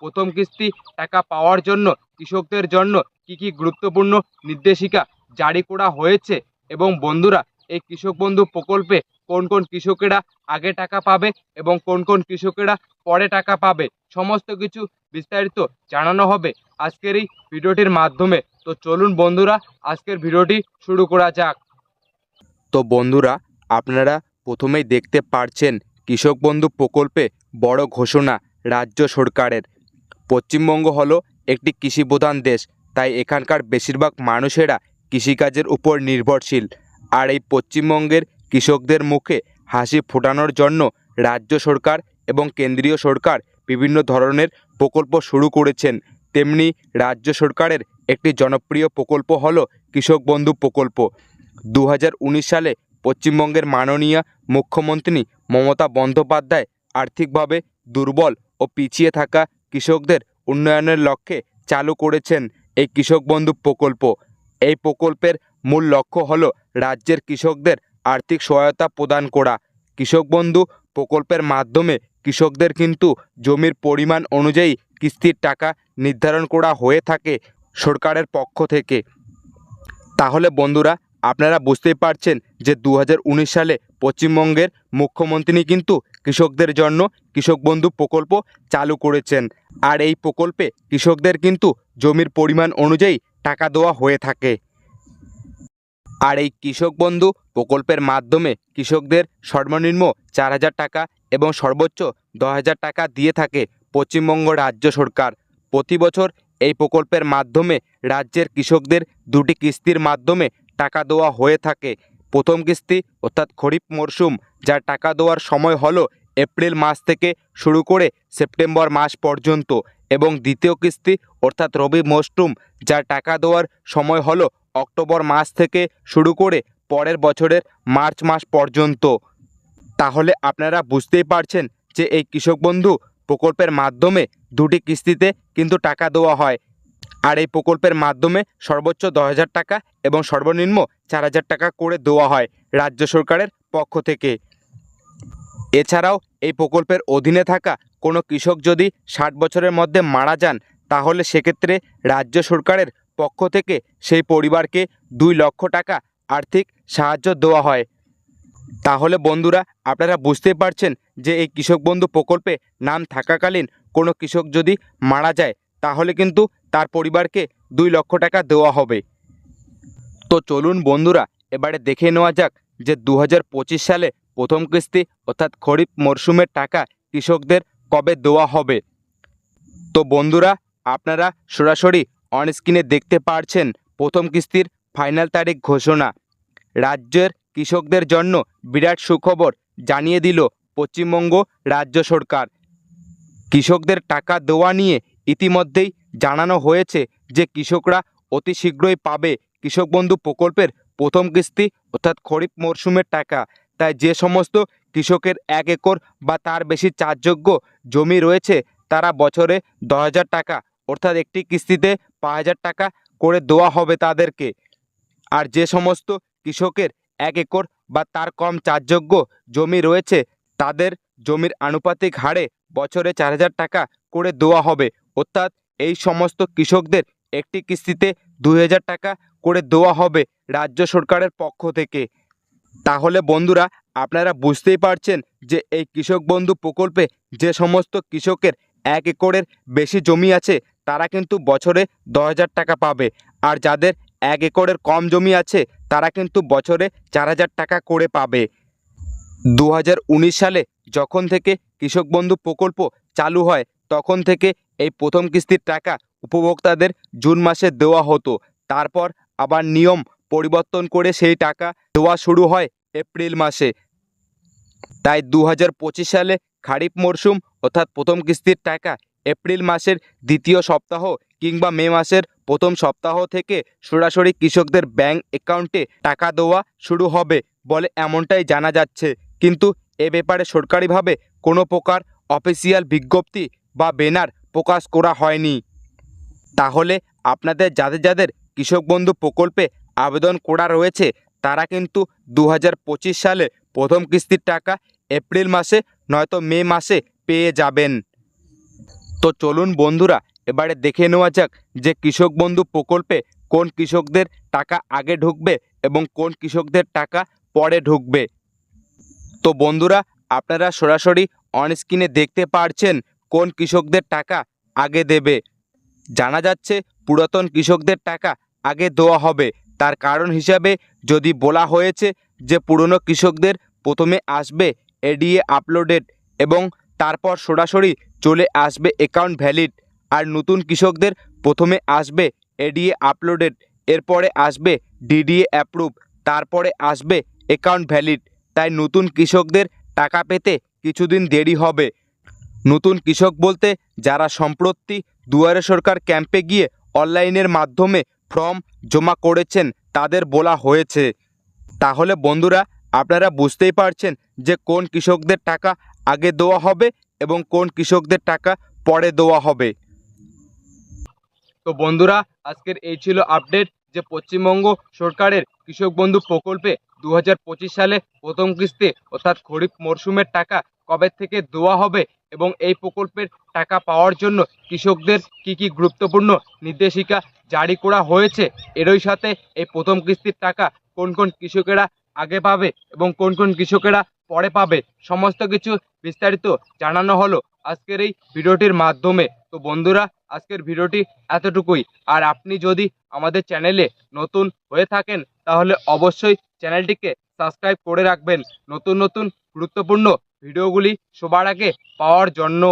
প্রথম কিস্তি টাকা পাওয়ার জন্য কৃষকদের জন্য কি কি গুরুত্বপূর্ণ নির্দেশিকা জারি করা হয়েছে? এবং বন্ধুরা, এই কৃষক বন্ধু প্রকল্পে কোন কোন কৃষকেরা আগে টাকা পাবে এবং কোন কোন কৃষকেরা পরে টাকা পাবে? সমস্ত কিছু বিস্তারিত জানানো হবে আজকের এই ভিডিওটির মাধ্যমে। তো চলুন বন্ধুরা, আজকের ভিডিওটি শুরু করা যাক। তো বন্ধুরা, আপনারা প্রথমেই দেখতে পারছেন কৃষক বন্ধু প্রকল্পে বড় ঘোষণা রাজ্য সরকারের। পশ্চিমবঙ্গ হলো একটি কৃষিপ্রধান দেশ, তাই এখানকার বেশিরভাগ মানুষেরা কৃষিকাজের উপর নির্ভরশীল। আর এই পশ্চিমবঙ্গের কৃষকদের মুখে হাসি ফোটানোর জন্য রাজ্য সরকার এবং কেন্দ্রীয় সরকার বিভিন্ন ধরনের প্রকল্প শুরু করেছেন। তেমনি রাজ্য সরকারের একটি জনপ্রিয় প্রকল্প হল কৃষক বন্ধু প্রকল্প। দু হাজার উনিশ সালে পশ্চিমবঙ্গের মাননীয় মুখ্যমন্ত্রী মমতা বন্দ্যোপাধ্যায় আর্থিকভাবে দুর্বল ও পিছিয়ে থাকা কৃষকদের উন্নয়নের লক্ষ্যে চালু করেছেন এই কৃষক বন্ধু প্রকল্প। এই প্রকল্পের মূল লক্ষ্য হলো রাজ্যের কৃষকদের আর্থিক সহায়তা প্রদান করা। কৃষক বন্ধু প্রকল্পের মাধ্যমে কৃষকদের কিন্তু জমির পরিমাণ অনুযায়ী কিস্তির টাকা নির্ধারণ করা হয়ে থাকে সরকারের পক্ষ থেকে। তাহলে বন্ধুরা, আপনারা বুঝতেই পারছেন যে দু হাজার উনিশ সালে পশ্চিমবঙ্গের মুখ্যমন্ত্রী কিন্তু কৃষকদের জন্য কৃষক বন্ধু প্রকল্প চালু করেছেন। আর এই প্রকল্পে কৃষকদের কিন্তু জমির পরিমাণ অনুযায়ী টাকা দেওয়া হয়ে থাকে। আর এই কৃষক বন্ধু প্রকল্পের মাধ্যমে কৃষকদের সর্বনিম্ন চার হাজার টাকা এবং সর্বোচ্চ দশ হাজার টাকা দিয়ে থাকে পশ্চিমবঙ্গ রাজ্য সরকার। প্রতি বছর এই প্রকল্পের মাধ্যমে রাজ্যের কৃষকদের দুটি কিস্তির মাধ্যমে টাকা দেওয়া হয়ে থাকে। প্রথম কিস্তি অর্থাৎ খরিফ মরশুম যার টাকা দেওয়ার সময় হলো এপ্রিল মাস থেকে শুরু করে সেপ্টেম্বর মাস পর্যন্ত এবং দ্বিতীয় কিস্তি অর্থাৎ রবি মরশুম যার টাকা দেওয়ার সময় হলো অক্টোবর মাস থেকে শুরু করে পরের বছরের মার্চ মাস পর্যন্ত। তাহলে আপনারা বুঝতেই পারছেন যে এই কৃষক বন্ধু প্রকল্পের মাধ্যমে দুটি কিস্তিতে কিন্তু টাকা দেওয়া হয়। আর এই প্রকল্পের মাধ্যমে সর্বোচ্চ দশ হাজার টাকা এবং সর্বনিম্ন চার হাজার টাকা করে দেওয়া হয় রাজ্য সরকারের পক্ষ থেকে। এছাড়াও এই প্রকল্পের অধীনে থাকা কোনো কৃষক যদি ষাট বছরের মধ্যে মারা যান, তাহলে সেক্ষেত্রে রাজ্য সরকারের পক্ষ থেকে সেই পরিবারকে দুই লক্ষ টাকা আর্থিক সাহায্য দেওয়া হয়। তাহলে বন্ধুরা, আপনারা বুঝতেই পারছেন যে এই কৃষক বন্ধু প্রকল্পে নাম থাকাকালীন কোনো কৃষক যদি মারা যায়, তাহলে কিন্তু তার পরিবারকে দুই লক্ষ টাকা দেওয়া হবে। তো চলুন বন্ধুরা, এবারে দেখে নেওয়া যাক যে দু হাজার পঁচিশ সালে প্রথম কিস্তি অর্থাৎ খরিফ মরশুমের টাকা কৃষকদের কবে দেওয়া হবে? তো বন্ধুরা, আপনারা সরাসরি অনস্ক্রিনে দেখতে পারছেন প্রথম কিস্তির ফাইনাল তারিখ ঘোষণা। রাজ্যের কৃষকদের জন্য বিরাট সুখবর জানিয়ে দিল পশ্চিমবঙ্গ রাজ্য সরকার। কৃষকদের টাকা দেওয়া নিয়ে ইতিমধ্যেই জানানো হয়েছে যে কৃষকরা অতি শীঘ্রই পাবে কৃষক বন্ধু প্রকল্পের প্রথম কিস্তি অর্থাৎ খরিফ মরশুমের টাকা। তাই যে সমস্ত কৃষকের এক একর বা তার বেশি চাষযোগ্য জমি রয়েছে, তারা বছরে দশ হাজার টাকা অর্থাৎ একটি কিস্তিতে পাঁচ হাজার টাকা করে দেওয়া হবে তাদেরকে। আর যে সমস্ত কৃষকের এক একর বা তার কম চাষযোগ্য জমি রয়েছে, তাদের জমির আনুপাতিক হারে বছরে চার হাজার টাকা করে দেওয়া হবে। অর্থাৎ এই সমস্ত কৃষকদের একটি কিস্তিতে দুই হাজার টাকা করে দেওয়া হবে রাজ্য সরকারের পক্ষ থেকে। তাহলে বন্ধুরা, আপনারা বুঝতেই পারছেন যে এই কৃষক বন্ধু প্রকল্পে যে সমস্ত কৃষকের এক একরের বেশি জমি আছে, তারা কিন্তু বছরে দশ হাজার টাকা পাবে। আর যাদের এক একরের কম জমি আছে, তারা কিন্তু বছরে চার হাজার টাকা করে পাবে। দু হাজার উনিশ সালে যখন থেকে কৃষক বন্ধু প্রকল্প চালু হয়, তখন থেকে এই প্রথম কিস্তির টাকা উপভোক্তাদের জুন মাসে দেওয়া হতো। তারপর আবার নিয়ম পরিবর্তন করে সেই টাকা দেওয়া শুরু হয় এপ্রিল মাসে। তাই দু হাজার পঁচিশ সালে খারিফ মরশুম অর্থাৎ প্রথম কিস্তির টাকা এপ্রিল মাসের দ্বিতীয় সপ্তাহ কিংবা মে মাসের প্রথম সপ্তাহ থেকে সরাসরি কৃষকদের ব্যাংক অ্যাকাউন্টে টাকা দেওয়া শুরু হবে বলে এমনটাই জানা যাচ্ছে। কিন্তু এ ব্যাপারে সরকারিভাবে কোনো প্রকার অফিসিয়াল বিজ্ঞপ্তি বা ব্যানার প্রকাশ করা হয়নি। তাহলে আপনাদের যাদের যাদের কৃষক বন্ধু প্রকল্পে আবেদন করা রয়েছে, তারা কিন্তু দু হাজার পঁচিশ সালে প্রথম কিস্তির টাকা এপ্রিল মাসে নয়তো মে মাসে পেয়ে যাবেন। তো চলুন বন্ধুরা, এবারে দেখে নেওয়া যাক যে কৃষক বন্ধু প্রকল্পে কোন কৃষকদের টাকা আগে ঢুকবে এবং কোন কৃষকদের টাকা পরে ঢুকবে। তো বন্ধুরা, আপনারা সরাসরি অন স্ক্রিনে দেখতে পারছেন কোন কৃষকদের টাকা আগে দেবে। জানা যাচ্ছে পুরাতন কৃষকদের টাকা আগে দেওয়া হবে। তার কারণ হিসাবে যদি বলা হয়েছে যে পুরনো কৃষকদের প্রথমে আসবে এডিএ আপলোডেড এবং তারপর সরাসরি চলে আসবে অ্যাকাউন্ট ভ্যালিড আর নতুন কৃষকদের প্রথমে আসবে এডিএ আপলোডেড এরপরে আসবে ডিডিএ অ্যাপ্রুভ তারপরে আসবে অ্যাকাউন্ট ভ্যালিড তাই নতুন কৃষকদের টাকা পেতে কিছুদিন দেরি হবে। নতুন কৃষক বলতে যারা সম্প্রতি দুয়ারে সরকার ক্যাম্পে গিয়ে অনলাইনের মাধ্যমে ফর্ম জমা করেছেন, তাদের বলা হয়েছে। তাহলে বন্ধুরা, আপনারা বুঝতেই পারছেন যে কোন কৃষকদের টাকা আগে দেওয়া হবে এবং কোন কৃষকদের টাকা পরে দেওয়া হবে। তো বন্ধুরা, আজকের এই ছিল আপডেট যে পশ্চিমবঙ্গ সরকারের কৃষক বন্ধু প্রকল্পে দু হাজার পঁচিশ সালে প্রথম কিস্তি অর্থাৎ খরিফ মরশুমের টাকা কবে থেকে দেওয়া হবে এবং এই প্রকল্পের টাকা পাওয়ার জন্য কৃষকদের কি কি গুরুত্বপূর্ণ নির্দেশিকা জারি করা হয়েছে, এরই সাথে এই প্রথম কিস্তির টাকা কোন কোন কৃষকেরা আগে পাবে এবং কোন কোন কৃষকেরা পরে পাবে, সমস্ত কিছু বিস্তারিত জানানো হলো আজকের এই ভিডিওটির মাধ্যমে। তো বন্ধুরা, আজকের ভিডিওটি এতটুকুই। আর আপনি যদি আমাদের চ্যানেলে নতুন হয়ে থাকেন, তাহলে অবশ্যই চ্যানেলটিকে সাবস্ক্রাইব করে রাখবেন। নতুন নতুন গুরুত্বপূর্ণ ভিডিওগুলি সবার আগে পাওয়ার জন্য।